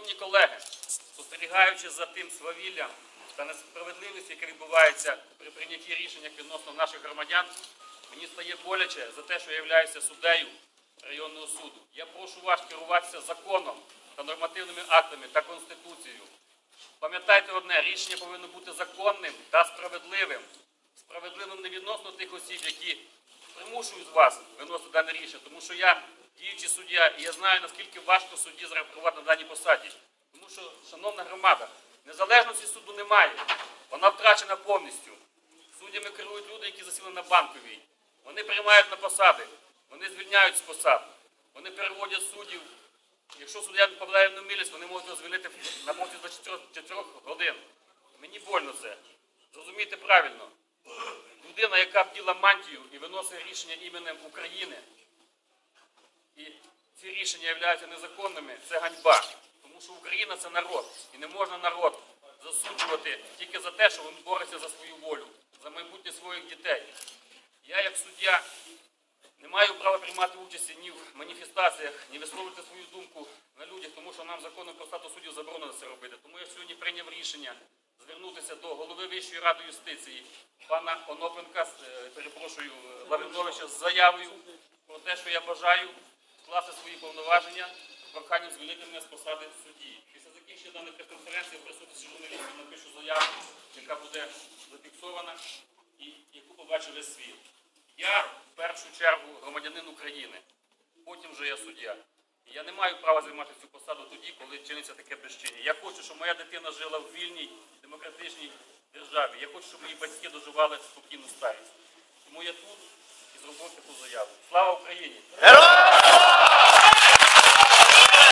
Шановні колеги, спостерігаючи за тим свавіллям та несправедливістю, яке відбувається при прийнятті рішень відносно наших громадян, мені стає боляче за те, що я являюся суддею районного суду. Я прошу вас керуватися законом та нормативними актами та конституцією. Пам'ятайте одне, рішення повинно бути законним та справедливим. Справедливим не відносно тих осіб, які примушують вас виносити дане рішення, тому що я діючий суддя, і я знаю, наскільки важко судді зарахувати на даній посаді. Тому що, шановна громада, незалежності суду немає. Вона втрачена повністю. Суддями керують люди, які засіли на банковій. Вони приймають на посади, вони звільняють з посад, вони переводять суддів. Якщо суддя не попадає в немилість, вони можуть звільнити на протязі 24 годин. Мені больно це. Зрозумійте правильно. Людина, яка вділа мантію і виносить рішення іменем України, рішення являються незаконними, це ганьба. Тому що Україна це народ. І не можна народ засуджувати тільки за те, що він бореться за свою волю, за майбутнє своїх дітей. Я, як суддя, не маю права приймати участі ні в маніфестаціях, ні висловлювати свою думку на людях, тому що нам законом про статус суддів заборонено це робити. Тому я сьогодні прийняв рішення звернутися до голови Вищої ради юстиції, пана Онопенка, е, перепрошую, е, Лавриновича з заявою про те, що я бажаю скласти свої повноваження проханням звільнити мене з посади судді. Після закінчення даної прес-конференції в присутності журналістів напишу заяву, яка буде зафіксована і яку побачив весь світ. Я в першу чергу громадянин України, потім вже я суддя. Я не маю права займати цю посаду тоді, коли чиниться таке безчиння. Я хочу, щоб моя дитина жила в вільній, демократичній державі. Я хочу, щоб мої батьки доживали спокійну старість. Тому я тут і зробив таку заяву. Слава Україні!